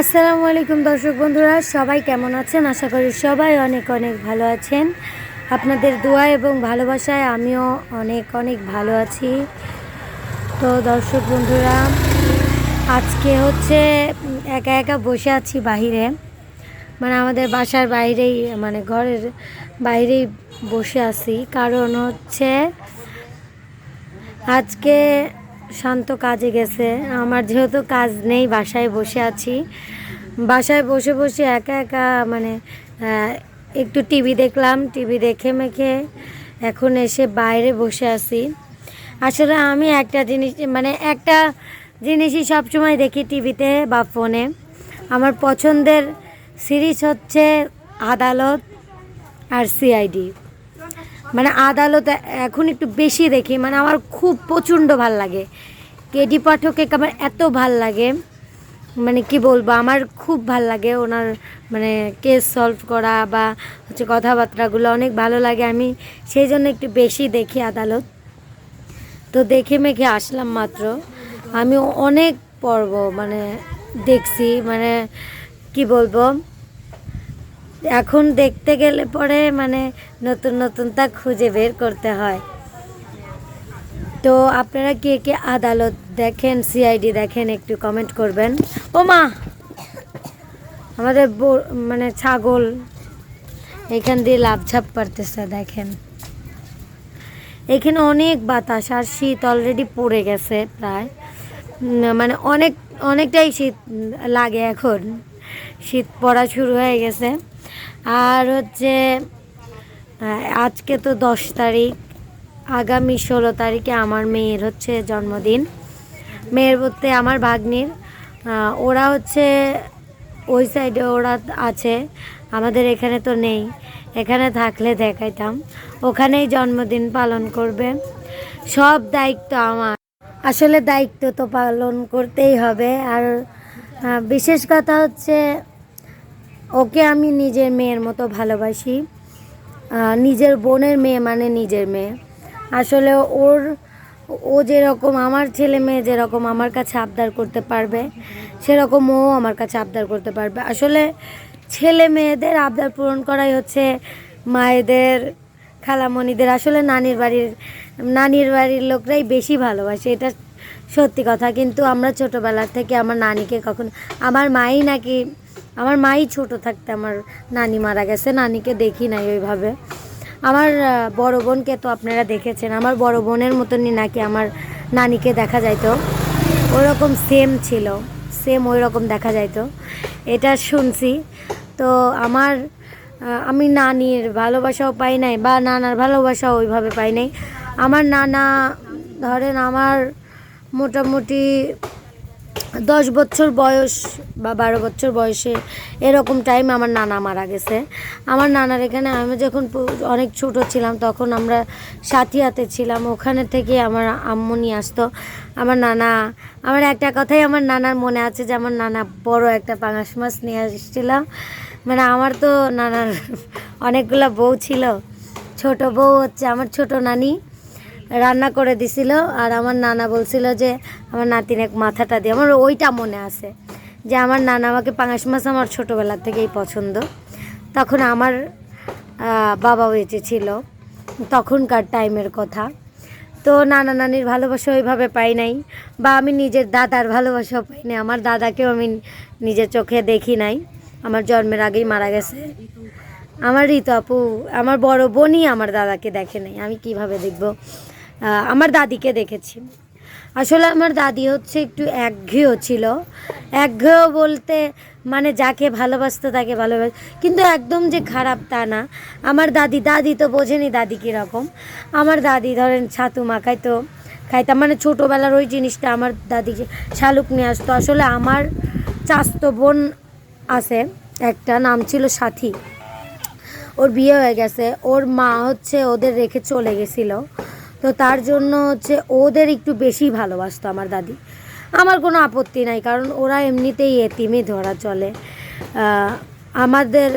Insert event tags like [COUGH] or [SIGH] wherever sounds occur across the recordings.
আসসালামু আলাইকুম দর্শক বন্ধুরা, সবাই কেমন আছেন? আশা করি সবাই অনেক অনেক ভালো আছেন। আপনাদের দোয়া এবং ভালোবাসায় আমিও অনেক অনেক ভালো আছি। তো দর্শক বন্ধুরা, আজকে হচ্ছে একা একা বসে আছি বাহিরে। মানে আমাদের বাসার বাইরেই মানে ঘরের বাইরেই বসে আছি। কারণ হচ্ছে আজকে শান্ত কাজে গেছে। আমার যেহেতু কাজ নেই, বাসায় বসে আছি। বাসায় বসে বসে একা একা মানে একটু টিভি দেখলাম। টিভি দেখে মেখে এখন এসে বাইরে বসে আছি। আসলে আমি একটা জিনিস মানে একটা জিনিসই সবসময় দেখি টিভিতে বা ফোনে। আমার পছন্দের সিরিজ হচ্ছে আদালত আর সিআইডি। মানে আদালত এখন একটু বেশি দেখি মানে আমার খুব প্রচণ্ড ভালো লাগে। কেডি পাঠকে আমার এত ভালো লাগে মানে কি বলব, আমার খুব ভালো লাগে ওনার মানে কেস সলভ করা বা হচ্ছে কথাবার্তাগুলো অনেক ভালো লাগে, আমি সেই জন্য একটু বেশি দেখি আদালত। তো দেখে মেখে আসলাম মাত্র। আমি অনেক পর্ব মানে দেখছি মানে কি বলব এখন দেখতে গেলে পরে মানে নতুন নতুন তা খুঁজে বের করতে হয়। তো আপনারা কে কে আদালত দেখেন সিআইডি দেখেন, একটু কমেন্ট করবেন। ও মা! আমাদের মানে ছাগল, এখান দিয়ে লাভঝাপ পারতেছে দেখেন। এখানে অনেক বাতাস আর শীত অলরেডি পড়ে গেছে প্রায়। মানে অনেক, অনেকটাই শীত লাগে এখন। শীত পড়া শুরু হয়ে গেছে। আর হচ্ছে আজকে তো দশ তারিখ, আগামী ষোলো তারিখে আমার মেয়ের হচ্ছে জন্মদিন। মেয়ের বলতে আমার ভাগ্নির। ওরা হচ্ছে ওই সাইডে ওরা আছে, আমাদের এখানে তো নেই। এখানে থাকলে দেখাইতাম। ওখানেই জন্মদিন পালন করবে। সব দায়িত্ব আমার। আসলে দায়িত্ব তো পালন করতেই হবে। আর বিশেষ কথা হচ্ছে ওকে আমি নিজের মেয়ের মতো ভালোবাসি। নিজের বোনের মেয়ে মানে নিজের মেয়ে। আসলে ওর, ও যেরকম আমার ছেলে মেয়ে যেরকম আমার কাছে আবদার করতে পারবে, সেরকম ও আমার কাছে আবদার করতে পারবে। আসলে ছেলে মেয়েদের আবদার পূরণ করাই হচ্ছে মায়েদের, খালামণিদের। আসলে নানির বাড়ির নানির বাড়ির লোকরাই বেশি ভালোবাসে, এটা সত্যি কথা। কিন্তু আমরা ছোটোবেলার থেকে আমার নানিকে কখন, আমার মাই নাকি আমার মাই ছোট থাকতে আমার নানি মারা গেছে, নানিকে দেখি নাই ওইভাবে। আমার বড় বোনকে তো আপনারা দেখেছেন, আমার বড় বোনের মতনই নাকি আমার নানিকে দেখা যাইতো। ওরকম সেম ছিল সেম ওই রকম দেখা যাইতো। এটা শুনছি। তো আমার আমি নানির ভালোবাসাও পাই নাই বা নানার ভালোবাসাও ওইভাবে পাই নাই। আমার নানা, ধরেন আমার মোটামুটি দশ বছর বয়স বা বারো বছর বয়সে এরকম টাইম আমার নানা মারা গেছে। আমার নানার এখানে আমি যখন অনেক ছোট ছিলাম তখন আমরা সাথিয়াতে ছিলাম। ওখানে থেকে আমার আম্মু নিয়ে আসতো। আমার নানা, আমার একটা কথাই আমার নানার মনে আছে যে আমার নানা বড় একটা পাঙাশ মাছ নিয়ে আসছিলাম মানে আমার তো নানার [LAUGHS] অনেকগুলো বউ ছিল। ছোট বউ হচ্ছে আমার ছোট নানি। রান্না করে দিছিল আর আমার নানা বলছিল যে আমার নাতিন এক মাথাটা দিয়ে, আমার ওইটা মনে আছে যে আমার নানা আমাকে পাঙাশ মাছ আমার ছোটোবেলার থেকেই পছন্দ। তখন আমার বাবা বেঁচে ছিল তখনকার টাইমের কথা। তো নানা নানির ভালোবাসা ওইভাবে পাই নাই বা আমি নিজের দাদার ভালোবাসাও পাই নাই। আমার দাদাকেও আমি নিজের চোখে দেখি নাই। আমার জন্মের আগেই মারা গেছে। আমার ঋতু আপু, আমার বড় বোনই আমার দাদাকে দেখে নাই। আমি কীভাবে দেখব? আমার দাদিকে দেখেছি। আসলে আমার দাদি হচ্ছে একটু একঘেয়েও ছিল। একঘেয়েও বলতে মানে যাকে ভালোবাসতো তাকে ভালোবাস কিন্তু একদম যে খারাপ তা না। আমার দাদি দাদি তো বোঝেনি দাদি কীরকম। আমার দাদি ধরেন ছাতু মাখাইতো খাইতাম। মানে ছোটোবেলার ওই জিনিসটা আমার দাদি শালুক নিয়ে আসতো। আসলে আমার চাস্ত বোন আছে, একটা নাম ছিল সাথী। ওর বিয়ে হয়ে গেছে। ওর মা হচ্ছে ওদের রেখে চলে গেছিল। তো তার জন্য হচ্ছে ওদের একটু বেশি ভালোবাসতো আমার দাদি। আমার কোনো আপত্তি নাই, কারণ ওরা এমনিতেই এতিমে ধরা চলে। আমাদের,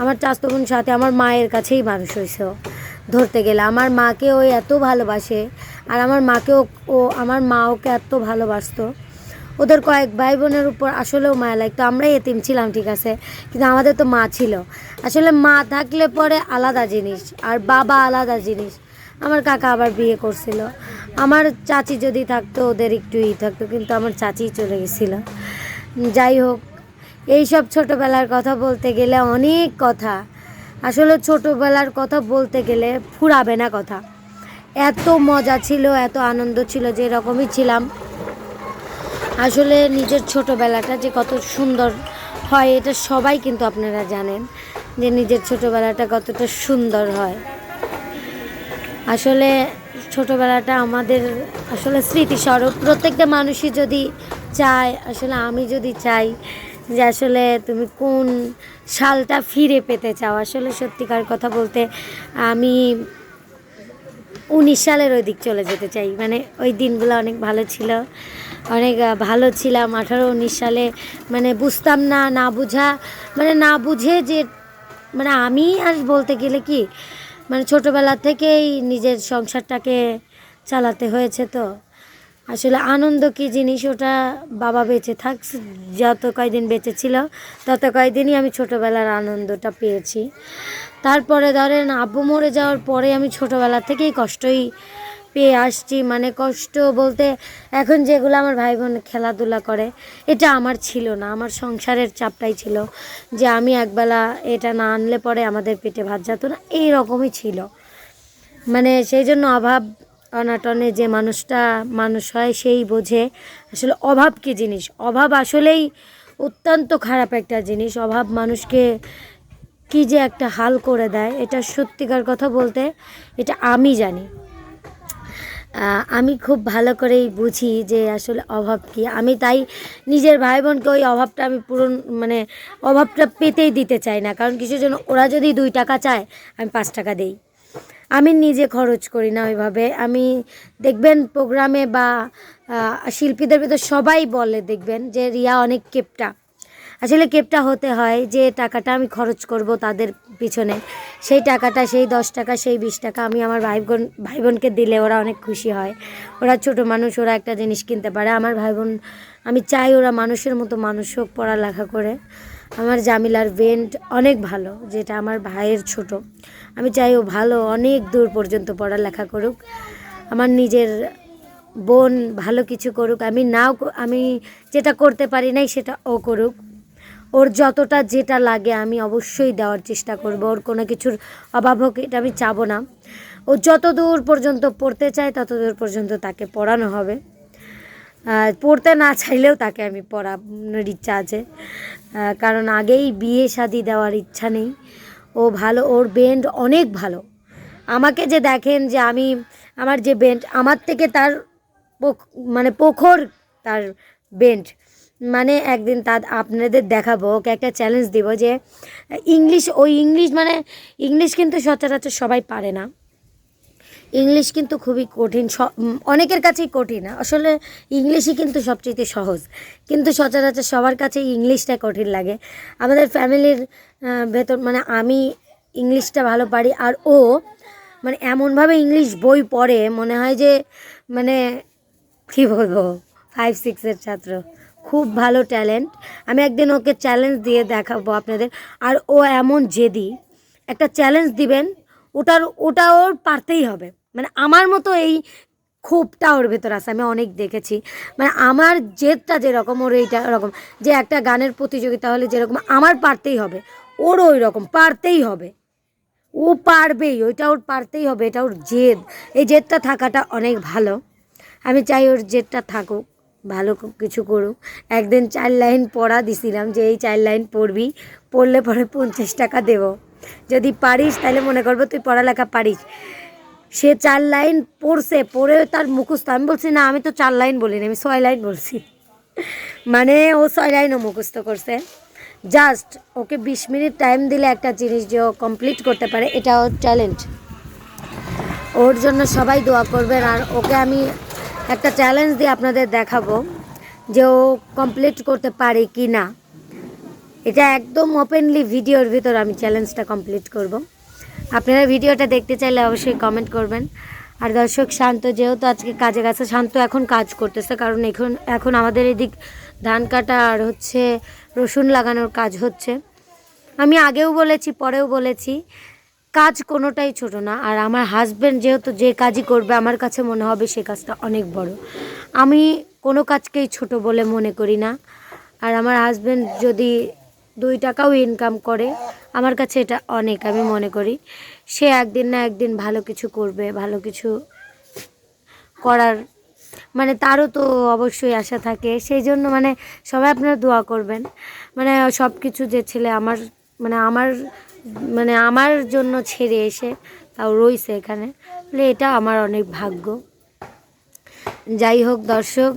আমার চাস্তো বোন সাথে আমার মায়ের কাছেই মানুষ হয়েছে ধরতে গেলে আমার মাকে ওই এত ভালোবাসে, আর আমার মাকেও ও আমার মা ওকে এত ভালোবাসতো। ওদের কয়েক ভাই বোনের উপর আসলেও মায়া লাগতো আমরাই এতিম ছিলাম, ঠিক আছে? কিন্তু আমাদের তো মা ছিল। আসলে মা থাকলে পরে আলাদা জিনিস, আর বাবা আলাদা জিনিস। আমার কাকা আবার বিয়ে করছিল। আমার চাচি যদি থাকতো, ওদের একটু ই থাকতো, কিন্তু আমার চাচি চলে গেছিল। যাই হোক এইসব ছোটোবেলার কথা বলতে গেলে অনেক কথা। আসলে ছোটোবেলার কথা বলতে গেলে ফুরাবে না কথা। এত মজা ছিল, এত আনন্দ ছিল যে এরকমই ছিলাম। আসলে নিজের ছোটোবেলাটা যে কত সুন্দর হয়, এটা সবাই কিন্তু আপনারা জানেন যে নিজের ছোটোবেলাটা কতটা সুন্দর হয়। আসলে ছোটোবেলাটা আমাদের আসলে স্মৃতিস্বরূপ। প্রত্যেকটা মানুষই যদি চায়, আসলে আমি যদি চাই যে আসলে তুমি কোন সালটা ফিরে পেতে চাও, আসলে সত্যিকার কথা বলতে আমি উনিশ সালের ওই দিক চলে যেতে চাই। মানে ওই দিনগুলো অনেক ভালো ছিল। অনেক ভালো ছিলাম। আঠারো, উনিশ সালে মানে বুঝতাম না না বুঝা মানে না বুঝে যে মানে আমি আর বলতে গেলে কি মানে ছোটোবেলা থেকেই নিজের সংসারটাকে চালাতে হয়েছে তো। আসলে আনন্দ কি জিনিস ওটা বাবা বেঁচে থাক, যত কয়দিন বেঁচে ছিল তত কয়দিনই আমি ছোটোবেলার আনন্দটা পেয়েছি। তারপরে ধরেন আব্বু মরে যাওয়ার পরে আমি ছোটোবেলা থেকেই কষ্টই পেয়ে আসছি মানে কষ্ট বলতে এখন যেগুলো আমার ভাই বোন খেলাধুলা করে, এটা আমার ছিল না। আমার সংসারের চাপটাই ছিল যে আমি একবেলা এটা না আনলে পরে আমাদের পেটে ভাত যেত না এই রকমই ছিল। মানে সেই জন্য অভাব অনাটনে যে মানুষটা মানুষ হয় সেই বোঝে আসলে অভাব কী জিনিস? অভাব আসলেই অত্যন্ত খারাপ একটা জিনিস। অভাব মানুষকে কি যে একটা হাল করে দেয়, এটা সত্যিকার কথা বলতে এটা আমি জানি। আমি খুব ভালো করেই বুঝি যে আসলে অভাব কি। আমি তাই নিজের ভাই বোনকে ওই অভাবটা আমি পূরণ মানে অভাবটা পেতেই দিতে চাই না। কারণ কিসের জন্য ওরা যদি দুই টাকা চায়, আমি পাঁচ টাকা দেই। আমি নিজে খরচ করি না ওইভাবে। আমি দেখবেন প্রোগ্রামে বা শিল্পীদের ভিতর সবাই বলে, দেখবেন যে রিয়া অনেক কেপটা। আসলে কেপটা হতে হয় যে টাকাটা আমি খরচ করব তাদের পিছনে। সেই টাকাটা, সেই দশ টাকা, সেই বিশ টাকা আমি আমার ভাই বোন ভাই বোনকে দিলে ওরা অনেক খুশি হয়। ওরা ছোট মানুষ, ওরা একটা জিনিস কিনতে পারে। আমার ভাই বোন আমি চাই ওরা মানুষের মতো মানুষ হোক, পড়ালেখা করে। আমার জামিলার ভেন্ট অনেক ভালো, যেটা আমার ভাইয়ের ছোট। আমি চাই ও ভালো, অনেক দূর পর্যন্ত পড়ালেখা করুক। আমার নিজের বোন ভালো কিছু করুক। আমি নাও, আমি যেটা করতে পারি নাই সেটা ও করুক। ওর যতটা যেটা লাগে আমি অবশ্যই দেওয়ার চেষ্টা করব। ওর কোনো কিছুর অভাব হোক, এটা আমি চাবো না। ও যত দূর পর্যন্ত পড়তে চায়, তত দূর পর্যন্ত তাকে পড়ানো হবে। পড়তে না চাইলেও তাকে আমি পড়ানোর ইচ্ছা আছে। কারণ আগেই বিয়ে শাদি দেওয়ার ইচ্ছা নেই। ও ভালো, ওর বেন্ড অনেক ভালো। আমাকে যে দেখেন যে আমি, আমার যে বেন্ড আমার থেকে তার মানে প্রখর তার বেন্ড মানে একদিন তার আপনাদের দেখাবো, ওকে একটা চ্যালেঞ্জ দিব যে, ইংলিশ, ওই ইংলিশ মানে ইংলিশ কিন্তু সচরাচর সবাই পারে না। ইংলিশ কিন্তু খুবই কঠিন অনেকের কাছেই কঠিন, আসলে ইংলিশই কিন্তু সবচেয়ে সহজ। কিন্তু সচরাচর সবার কাছে ইংলিশটা কঠিন লাগে। আমাদের ফ্যামিলির ভেতর মানে আমি ইংলিশটা ভালো পারি আর ও মানে এমনভাবে ইংলিশ বই পড়ে, মনে হয় যে মানে কী বলব ফাইভ সিক্সের ছাত্র। খুব ভালো ট্যালেন্ট আমি একদিন ওকে চ্যালেঞ্জ দিয়ে দেখাবো আপনাদের। আর ও এমন জেদি। একটা চ্যালেঞ্জ দিবেন, ওটার, ওটা ওর পারতেই হবে। মানে আমার মতো এই ক্ষোভটা ওর ভেতর আছে, আমি অনেক দেখেছি। মানে আমার জেদটা যেরকম, ওর এইটা ওরকম। যে একটা গানের প্রতিযোগিতা হলে যেরকম, আমার পারতেই হবে। ওর ওই রকম পারতেই হবে। ও পারবেই, ওইটা ওর পারতেই হবে, এটা ওর জেদ। এই জেদটা থাকাটা অনেক ভালো। আমি চাই ওর জেদটা থাকুক। ভালো কিছু করুক। একদিন চার লাইন পড়া দিছিলাম যে এই চার লাইন পড়বি, পড়লে পরে পঞ্চাশ টাকা দেব। যদি পারিস তাহলে মনে করব তুই পড়ালেখা পারিস। সে চার লাইন পড়ছে, পড়ে তার মুখস্থ। আমি বলছি, না, আমি তো চার লাইন বলিনি, আমি ছয় লাইন বলছি। মানে ও ছয় লাইনও মুখস্থ করছে। জাস্ট ওকে বিশ মিনিট টাইম দিলে একটা জিনিস যে ও কমপ্লিট করতে পারে, এটা ওর চ্যালেঞ্জ। ওর জন্য সবাই দোয়া করবেন। আর ওকে আমি একটা চ্যালেঞ্জ দিয়ে আপনাদের দেখাবো যে ও কমপ্লিট করতে পারে কি না এটা একদম ওপেনলি ভিডিওর ভিতর আমি চ্যালেঞ্জটা কমপ্লিট করব। আপনারা ভিডিওটা দেখতে চাইলে অবশ্যই কমেন্ট করবেন। আর দর্শক, শান্ত, যেহেতু আজকে কাজে গেছে, শান্ত এখন কাজ করতেছে, কারণ এখন এখন আমাদের এদিক ধান কাটা আর হচ্ছে রসুন লাগানোর কাজ হচ্ছে। আমি আগেও বলেছি, পরেও বলেছি কাজ কোনোটাই ছোট না। আর আমার হাজব্যান্ড যেহেতু যে কাজই করবে, আমার কাছে মনে হবে সে কাজটা অনেক বড়। আমি কোনো কাজকেই ছোট বলে মনে করি না। আর আমার হাজব্যান্ড যদি দুই টাকাও ইনকাম করে, আমার কাছে এটা অনেক আমি মনে করি। সে একদিন না একদিন ভালো কিছু করবে, ভালো কিছু করার মানে তারও তো অবশ্যই আশা থাকে। সেই জন্য মানে সবাই আপনারা দোয়া করবেন। মানে সব কিছু যে ছেলে আমার মানে আমার মানে আমার জন্য ছেড়ে এসে তাও রইছে এখানে। বলে এটা আমার অনেক ভাগ্য। যাই হোক দর্শক,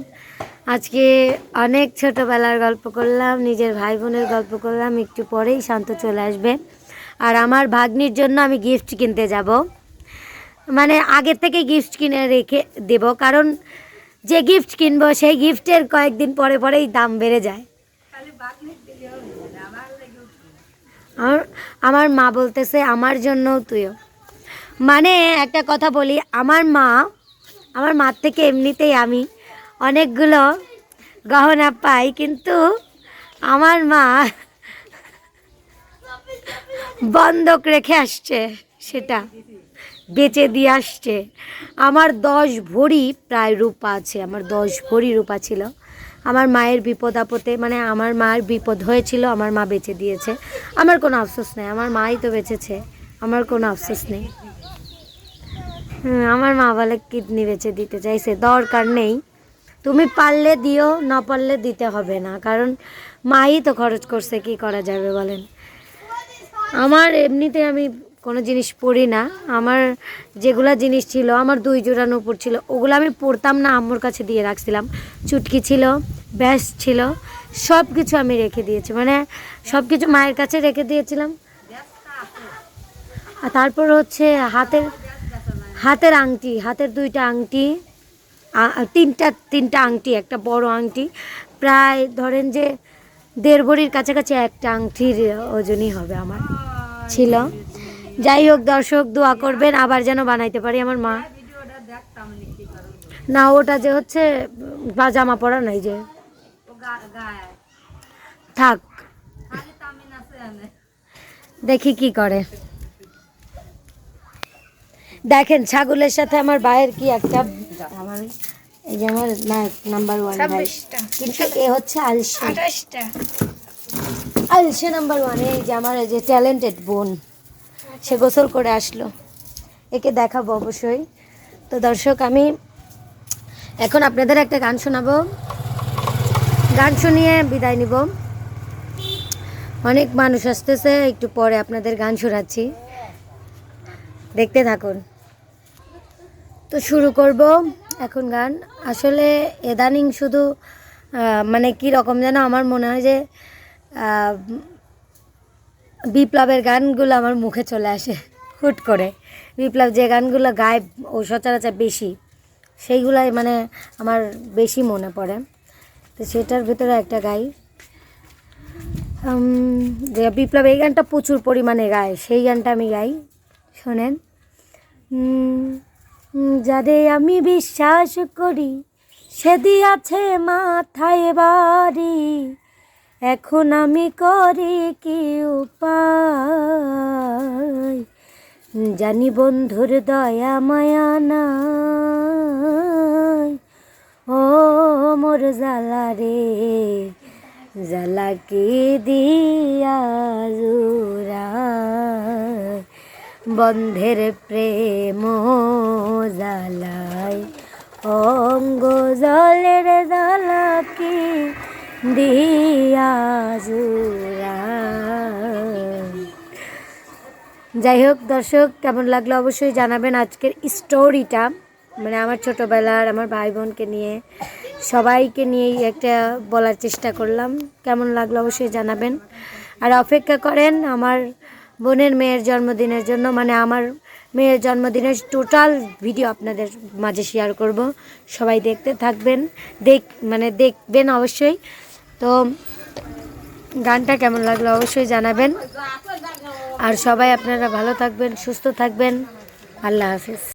আজকে অনেক ছোটোবেলার গল্প করলাম, নিজের ভাই বোনের গল্প করলাম, একটু পরেই শান্ত চলে আসবে। আর আমার ভাগ্নির জন্য আমি গিফট কিনতে যাব। মানে আগের থেকে গিফট কিনে রেখে দেব, কারণ যে গিফট কিনবো সেই গিফটের কয়েকদিন পরে পরেই দাম বেড়ে যায়। আমার আমার মা বলতেছে, আমার জন্যও তুইও। মানে একটা কথা বলি, আমার মা, আমার মার থেকে এমনিতেই আমি অনেকগুলো গহনা পাই, কিন্তু আমার মা বন্ধক রেখে আসছে, সেটা বেচে দিয়ে আসছে। আমার দশ ভরি প্রায় রূপা আছে, আমার দশ ভরি রূপা ছিল। আমার মায়ের বিপদ আপদে মানে আমার মায়ের বিপদ হয়েছিল, আমার মা বেচে দিয়েছে। আমার কোনো আফসোস নেই, আমার মাই তো বেঁচেছে, আমার কোনো আফসোস নেই। আমার মা বলে, কিডনি বেচে দিতে চাইছে, দরকার নেই। তুমি পারলে দিও, না পারলে দিতে হবে না, কারণ মাই তো খরচ করছে, কি করা যাবে বলেন? আমার এমনিতে আমি কোনো জিনিস পড়ি না। আমার যেগুলা জিনিস ছিল, আমার দুই জোড়া নূপুর ছিল, ওগুলো আমি পড়তাম না আম্মুর কাছে দিয়ে রাখছিলাম। চুটকি ছিল, ব্যাস ছিল সব কিছু আমি রেখে দিয়েছি। মানে সব কিছু মায়ের কাছে রেখে দিয়েছিলাম। আর তারপর হচ্ছে হাতের হাতের আংটি, হাতের দুইটা আংটি তিনটা তিনটা আংটি, একটা বড় আংটি, প্রায় ধরেন যে দেড় ভরির কাছাকাছি একটা আংটির ওজনই হবে আমার। ছিল। যাই হোক দর্শক দোয়া করবেন আবার যেন বানাইতে পারি আমার মা। না ওটা যে হচ্ছে বা জামা পরা নাই যে। থাক। দেখি কি করে। দেখেন ছাগলের সাথে আমার ভাইয়ের কি একটা আমার এই যে আমার নাম্বার ওয়ান ভাই। কিন্তু এ হচ্ছে আলসে। আলসে নাম্বার ওয়ান এই যে আমার এই যে ট্যালেন্টেড বোন। সে গোসল করে আসলো। একে দেখাবো অবশ্যই। তো দর্শক, আমি এখন আপনাদের একটা গান শোনাবো। গান শুনিয়ে বিদায় নিব। অনেক মানুষ আসতেছে, একটু পরে আপনাদের গান শোনাচ্ছি। দেখতে থাকুন। তো শুরু করব এখন গান। আসলে এদানিং শুধু মানে কি রকম যেন আমার মনে হয় যে বিপ্লবের গানগুলো আমার মুখে চলে আসে, হুট করে। বিপ্লব যে গানগুলো গায় ও সচরাচর বেশি, সেইগুলাই মানে আমার বেশি মনে পড়ে। তো সেটার ভিতরে একটা গাই। যে বিপ্লব এই গানটা প্রচুর পরিমাণে গায়, সেই গানটা আমি গাই, শোনেন। যাদের আমি বিশ্বাস করি, সেদি আছে মাথায় বাড়ি। এখন আমি করি কি উপায়? জানি বন্ধুর দয়া, মায়া নাই। ও মোর জ্বালা রে, জ্বালা কি দিয়া বন্ধের প্রেম জ্বালায়, অঙ্গ জলের জ্বালা কি যাই হোক, দর্শক, কেমন লাগল অবশ্যই জানাবেন আজকের স্টোরিটা মানে আমার ছোটোবেলার, আমার ভাই বোনকে নিয়ে, সবাইকে নিয়েই একটা বলার চেষ্টা করলাম। কেমন লাগল অবশ্যই জানাবেন। আর অপেক্ষা করেন, আমার বোনের মেয়ের জন্মদিনের জন্য মানে আমার মেয়ের জন্মদিনের টোটাল ভিডিও আপনাদের মাঝে শেয়ার করব। সবাই দেখতে থাকবেন, দেখ মানে দেখবেন অবশ্যই। তো গানটা কেমন লাগল অবশ্যই জানাবেন। আর সবাই আপনারা ভালো থাকবেন, সুস্থ থাকবেন। আল্লাহ হাফিজ।